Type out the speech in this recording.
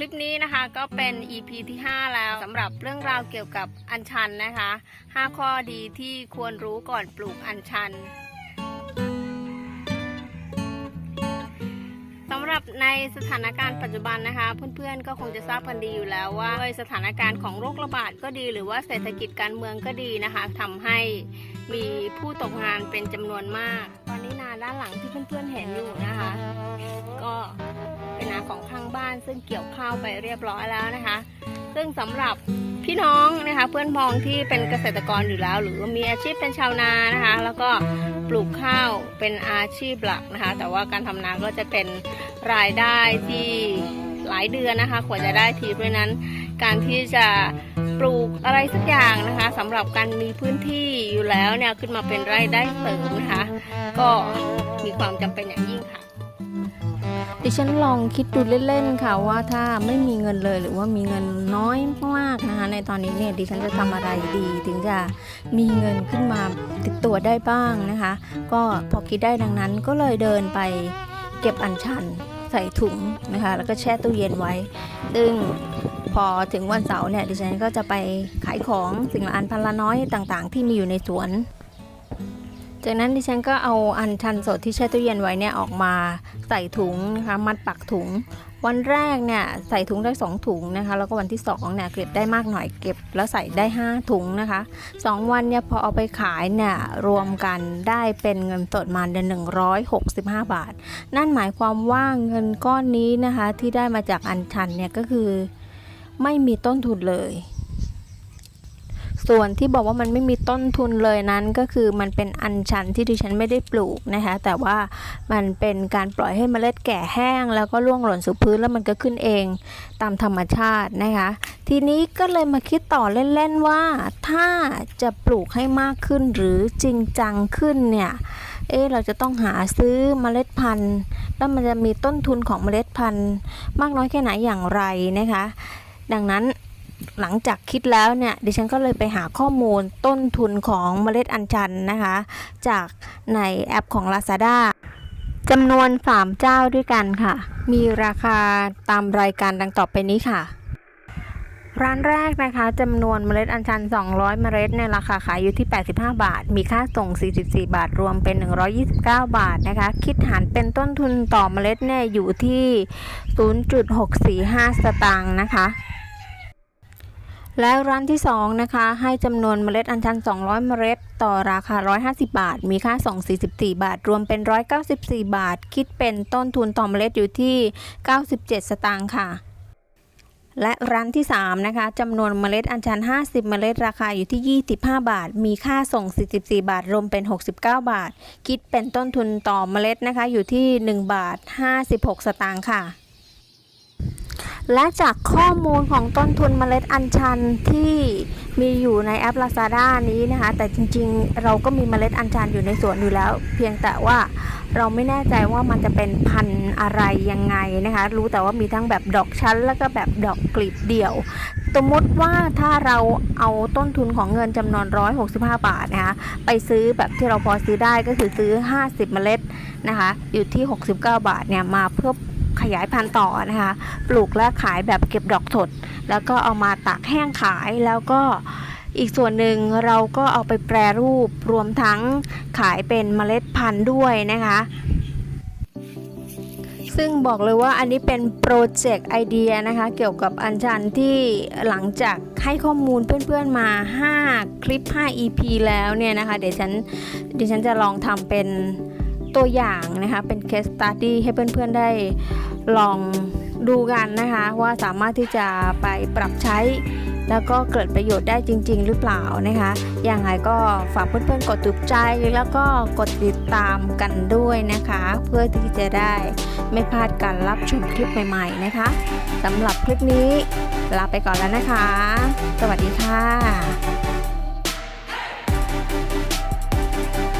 ลิปนี้นะคะก็เป็น EP ที่ 5 แล้วสำหรับเรื่องราวเกี่ยวกับอัญชันนะคะ 5 ข้อดีที่ควรรู้ก่อนปลูกอัญชันสำหรับในสถานการณ์ปัจจุบันนะคะ เพื่อนๆก็คงจะทราบกันดีอยู่แล้วว่าด้วยสถานการณ์ของโรคระบาดก็ดี หรือว่าเศรษฐกิจการเมืองก็ดีนะคะทำให้มีผู้ตกงานเป็นจำนวนมาก ตอนนี้นาด้านหลังที่เพื่อนๆเห็นอยู่นะคะ ก็ เป็นนาของข้างบ้าน ซึ่งเกี่ยวข้าวไปเรียบร้อยแล้วนะคะ ซึ่งสำหรับพี่น้องนะคะ เพื่อนพ้องที่เป็นเกษตรกรอยู่แล้ว หรือมีอาชีพเป็นชาวนานะคะ แล้วก็ปลูกข้าวเป็นอาชีพหลักนะคะ แต่ว่าการทำนาก็จะเป็นรายได้ที่หลายเดือนนะคะกว่าจะได้ทีเพราะนั้น การที่จะปลูกอะไรสักอย่างนะคะสำหรับการมีพื้นที่อยู่แล้วเนี่ยขึ้นมาเป็นรายได้เสริมนะคะ ก็มีความจำเป็นอย่างยิ่งค่ะ ดิฉันลองคิดดูเล่นๆค่ะว่าถ้าไม่มีเงินเลยหรือว่ามีเงินน้อยมากนะคะในตอนนี้เนี่ยดิฉันจะทำอะไรดีถึงจะมีเงินขึ้นมาติดตัวได้บ้างนะคะ ก็พอคิดได้ดังนั้นก็เลยเดินไปเก็บอัญชันใส่ถุงนะคะแล้วก็แช่ตู้เย็นไว้ ซึ่งพอถึงวันเสาร์เนี่ยดิฉันก็จะไปขายของสิ่งละอันพันละน้อยต่างๆ ที่มีอยู่ในสวน จากนั้นดิฉันก็เอาอัญชันสดที่แช่ตู้เย็นไว้เนี่ยออกมาใส่ถุงนะคะมัดปักถุง วันแรกเนี่ยใส่ถุงได้ 2 ถุงนะคะแล้วก็วันที่2เนี่ยเก็บได้มากหน่อยเก็บ แล้วใส่ได้ 5 ถุงนะคะ 2 วันเนี่ยพอเอาไปขายเนี่ยรวมกันได้เป็นเงินสดมาเดือน165 บาท นั่นหมายความว่าเงินก้อนนี้นะคะที่ได้มาจากอัญชันเนี่ยก็คือไม่มีต้นทุนเลย ส่วนที่บอกว่ามันไม่มีต้นทุนเลยนั้นก็คือมันเป็นอัญชันที่ดิฉันไม่ได้ปลูกนะคะแต่ว่ามันเป็นการปล่อยให้เมล็ดแก่แห้ง แล้วก็ร่วงหล่นสู่พื้นแล้วมันก็ขึ้นเองตามธรรมชาตินะคะ ทีนี้ก็เลยมาคิดต่อเล่นๆว่าถ้าจะปลูกให้มากขึ้นหรือจริงจังขึ้นเนี่ยเอ๊เราจะต้องหาซื้อเมล็ดพันธุ์ แล้วมันจะมีต้นทุนของเมล็ดพันธุ์ มากน้อยแค่ไหนอย่างไรนะคะ ดังนั้น หลังจากคิดแล้วเนี่ยดิฉันก็เลยไปหาข้อมูลต้นทุนของเมล็ดอัญชันนะคะ จากในแอปของ Lazada จำนวน 3 เจ้าด้วยกันค่ะ มีราคาตามรายการดังต่อไปนี้ค่ะ ร้านแรกนะคะจำนวนเมล็ดอัญชัน 200 เมล็ดเนี่ยราคาขายอยู่ที่ 85 บาท มีค่าส่ง 44 บาท รวมเป็น 129 บาทนะคะ คิดหารเป็นต้นทุนต่อเมล็ดเนี่ยอยู่ที่ 0.645 สตางค์นะคะ และร้านที่ 2 นะคะ ให้จำนวนเมล็ดอัญชัน 200 เมล็ด ต่อราคา 150 บาท มีค่าส่ง 44 บาท รวมเป็น 194 บาท คิดเป็นต้นทุนต่อเมล็ดอยู่ที่ 97 สตางค์ค่ะ และร้านที่ 3 นะคะจำนวนเมล็ดอัญชัน 50 เมล็ด ราคาอยู่ที่ 25 บาท มีค่าส่ง 44 บาท รวมเป็น 69 บาท คิดเป็นต้นทุนต่อเมล็ดนะคะ อยู่ที่ 1 บาท 56 สตางค์ค่ะ และจากข้อมูลของต้นทุนเมล็ดอัญชันที่มีอยู่ในแอป Lazada นี้นะคะ แต่จริงๆ เราก็มีเมล็ดอัญชันอยู่ในสวนอยู่แล้ว เพียงแต่ว่าเราไม่แน่ใจว่ามันจะเป็นพันธุ์อะไรยังไงนะคะ รู้แต่ว่ามีทั้งแบบดอกชั้น แล้วก็แบบดอกกลีบเดี่ยว สมมติว่าถ้าเราเอาต้นทุนของเงินจำนวน 165 บาทนะคะ ไปซื้อแบบที่เราพอซื้อได้ก็คือซื้อ 50 เมล็ดนะคะ อยู่ที่ 69 บาทเนี่ยมาเพื่อ ขยายพันธุ์ต่อนะคะ ปลูกและขายแบบเก็บดอกสด แล้วก็เอามาตากแห้งขายแล้วก็อีกส่วนหนึ่งเราก็เอาไปแปรรูปรวมทั้งขายเป็นเมล็ดพันธุ์ด้วยนะคะ ซึ่งบอกเลยว่าอันนี้เป็นโปรเจกต์ไอเดียนะคะ เกี่ยวกับอัญชันที่หลังจากให้ข้อมูลเพื่อนๆมา 5 คลิป 5 EP แล้วเนี่ยนะคะ เดี๋ยวฉันเดี๋ยวฉันจะลองทำเป็น ตัวอย่างนะคะเป็น case study ให้เพื่อนๆได้ลองดูกันนะคะว่าสามารถที่จะไปปรับใช้ แล้วก็เกิดประโยชน์ได้จริง ๆ หรือเปล่านะคะยังไงก็ฝากเพื่อนๆกดถูกใจแล้วก็กดติดตามกันด้วยนะคะ เพื่อที่จะได้ไม่พลาดการรับชมคลิปใหม่ๆนะคะสำหรับคลิปนี้ลาไปก่อนแล้วนะคะ สวัสดีค่ะ